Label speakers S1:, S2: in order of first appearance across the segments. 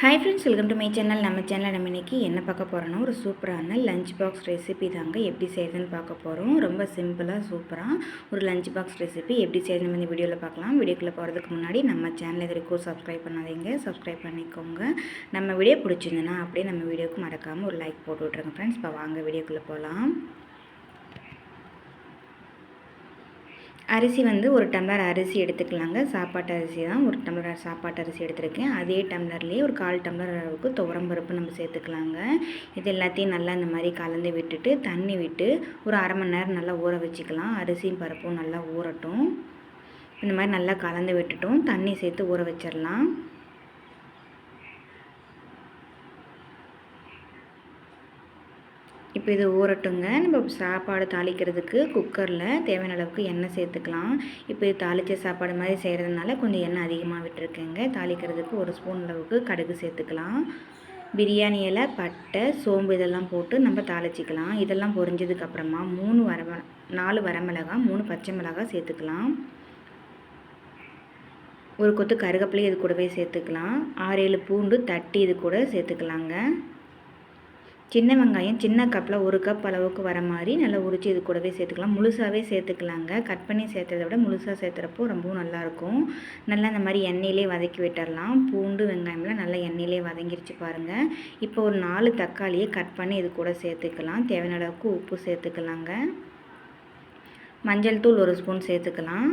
S1: Hi friends welcome to my channel நம்ம சேனலில் நம்ம இன்றைக்கி என்ன பார்க்க போகிறோன்னா ஒரு சூப்பரான லஞ்ச் பாக்ஸ் ரெசிபி தாங்க எப்படி செய்யுதுன்னு பார்க்க போகிறோம் ரொம்ப சிம்பிளாக சூப்பராக ஒரு லஞ்ச் பாக்ஸ் ரெசிபி எப்படி செய்யணும் இந்த வீடியோவில் பார்க்கலாம். வீடியோக்குள்ளே போகிறதுக்கு முன்னாடி நம்ம சேனல் இது வரைக்கும் சப்ஸ்கிரைப் பண்ணாதீங்க. சப்ஸ்கிரைப் பண்ணிக்கோங்க. நம்ம வீடியோ பிடிச்சிருந்ததுன்னா அப்படியே நம்ம வீடியோக்கு மறக்காமல் ஒரு லைக் போட்டு விட்ருங்க ஃப்ரெண்ட்ஸ் இப்போ வாங்க வீடியோக்குள்ளே போகலாம் அரிசி வந்து ஒரு டம்ளர் அரிசி எடுத்துக்கலாங்க. சாப்பாட்டு அரிசி தான். ஒரு டம்ளர் சாப்பாட்டு அரிசி எடுத்துருக்கேன். அதே டம்ளர்லேயே ஒரு கால் டம்ளர் அளவுக்கு துவரம்பருப்பு நம்ம சேர்த்துக்கலாங்க. இது எல்லாத்தையும் நல்லா இந்த மாதிரி கலந்து விட்டுட்டு தண்ணி விட்டு ஒரு அரை மணி நேரம் நல்லா ஊற வச்சுக்கலாம். அரிசியும் பருப்பும் நல்லா ஊறட்டும். இந்த மாதிரி நல்லா கலந்து விட்டுட்டும். தண்ணி சேர்த்து ஊற வச்சிடலாம். இப்போ இது ஊறட்டுங்க. நம்ம சாப்பாடு தாளிக்கிறதுக்கு குக்கரில் தேவையான அளவுக்கு எண்ணெய் சேர்த்துக்கலாம். இப்போ இது தாளித்த சாப்பாடு மாதிரி செய்கிறதுனால கொஞ்சம் எண்ணெய் அதிகமாக விட்டுருக்கேங்க. தாளிக்கிறதுக்கு ஒரு ஸ்பூன் அளவுக்கு கடுகு சேர்த்துக்கலாம். பிரியாணி இலை பட்டை சோம்பு இதெல்லாம் போட்டு நம்ம தாளிச்சிக்கலாம். இதெல்லாம் பொரிஞ்சதுக்கப்புறமா மூணு வர நாலு வரமிளகா மூணு பச்சை மிளகாய் சேர்த்துக்கலாம். ஒரு கொத்து கருகப்பிலையும் இது கூடவே சேர்த்துக்கலாம். ஆறு ஏழு பூண்டு தட்டி இது கூட சேர்த்துக்கலாங்க. சின்ன வெங்காயம் சின்ன கப்பில் ஒரு கப் அளவுக்கு வர மாதிரி நல்லா உரித்து இது கூடவே சேர்த்துக்கலாம். முழுசாகவே சேர்த்துக்கலாங்க. கட் பண்ணி சேர்த்ததை விட முழுசாக சேர்த்துறப்போ ரொம்பவும் நல்லாயிருக்கும். நல்லா இந்த மாதிரி எண்ணெயிலே வதக்கி விட்டுடலாம் பூண்டு வெங்காயம்லாம் நல்லா எண்ணெயிலே வதங்கிருச்சு பாருங்கள் இப்போ ஒரு நாலு தக்காளியை கட் பண்ணி இது கூட சேர்த்துக்கலாம். தேவையான அளவுக்கு உப்பு சேர்த்துக்கலாங்க. மஞ்சள் தூள் ஒரு ஸ்பூன் சேர்த்துக்கலாம்.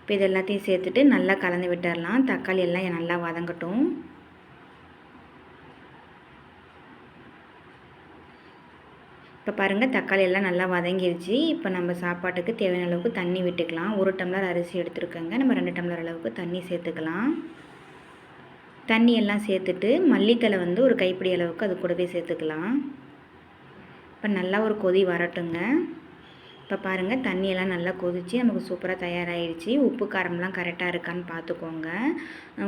S1: இப்போ இது எல்லாத்தையும் சேர்த்துட்டு நல்லா கலந்து விட்டுடலாம் தக்காளி எல்லாம் நல்லா வதங்கட்டும். இப்போ பாருங்கள் தக்காளி எல்லாம் நல்லா வதங்கிருச்சு. இப்போ நம்ம சாப்பாட்டுக்கு தேவையான அளவுக்கு தண்ணி விட்டுக்கலாம். ஒரு டம்ளர் அரிசி எடுத்துருக்கோங்க. நம்ம ரெண்டு டம்ளர் அளவுக்கு தண்ணி சேர்த்துக்கலாம். தண்ணி எல்லாம் சேர்த்துட்டு மல்லித்தலை வந்து ஒரு கைப்பிடி அளவுக்கு அது கூடவே சேர்த்துக்கலாம். இப்போ நல்லா ஒரு கொதி வரட்டுங்க. இப்போ பாருங்கள் தண்ணியெல்லாம் நல்லா கொதித்து நமக்கு சூப்பராக தயாராகிடுச்சு உப்பு காரம்லாம் கரெக்டாக இருக்கான்னு பார்த்துக்கோங்க.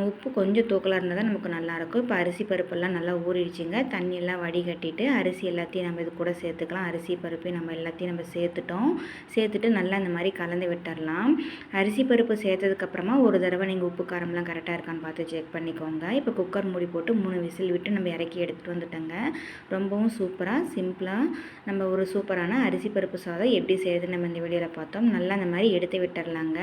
S1: உப்பு கொஞ்சம் தூக்கலாக இருந்தால் தான் நமக்கு நல்லாயிருக்கும். இப்போ அரிசி பருப்பெல்லாம் நல்லா ஊறிடுச்சிங்க. தண்ணியெல்லாம் வடிகட்டிட்டு அரிசி எல்லாத்தையும் நம்ம இது கூட சேர்த்துக்கலாம். அரிசி பருப்பையும் நம்ம எல்லாத்தையும் நம்ம சேர்த்துட்டோம். சேர்த்துட்டு நல்லா இந்த மாதிரி கலந்து விட்டுடலாம். அரிசி பருப்பு சேர்த்ததுக்கப்புறமா ஒரு தடவை நீங்கள் உப்பு காரம்லாம் கரெக்டாக இருக்கான்னு பார்த்து செக் பண்ணிக்கோங்க. இப்போ குக்கர் மூடி போட்டு மூணு விசில் விட்டு நம்ம இறக்கி எடுத்துகிட்டு வந்துட்டோங்க. ரொம்பவும் சூப்பராக சிம்பிளாக நம்ம ஒரு சூப்பரான அரிசி பருப்பு சாதம் எப்படி செய்யுது நம்ம இந்த வீடியோவில் பார்த்தோம். நல்லா அந்த மாதிரி எடுத்து விட்டுடலாங்க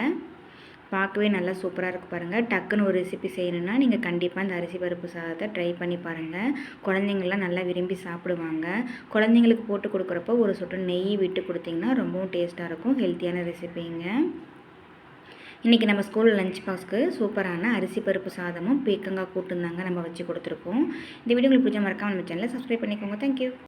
S1: பார்க்கவே நல்லா சூப்பராக இருக்குது பாருங்கள் டக்குன்னு ஒரு ரெசிபி செய்யணுன்னா நீங்கள் கண்டிப்பாக இந்த அரிசி பருப்பு சாதத்தை ட்ரை பண்ணி பாருங்கள் குழந்தைங்கள்லாம் நல்லா விரும்பி சாப்பிடுவாங்க. குழந்தைங்களுக்கு போட்டு கொடுக்குறப்போ ஒரு சொட்டு நெய் விட்டு கொடுத்திங்கன்னா ரொம்பவும் டேஸ்ட்டாக இருக்கும். ஹெல்த்தியான ரெசிபிங்க இன்றைக்கி நம்ம ஸ்கூல் லஞ்ச் பாக்ஸ்க்கு சூப்பரான அரிசி பருப்பு சாதமும் பீக்கங்காய் கூட்டுந்தாங்க நம்ம வச்சு கொடுத்துருக்கோம். இந்த வீடியோ உங்களுக்கு பிடிச்ச மறக்காமல் நம்ம சேனலை சப்ஸ்கிரைப் பண்ணிக்கோங்க. தேங்க்யூ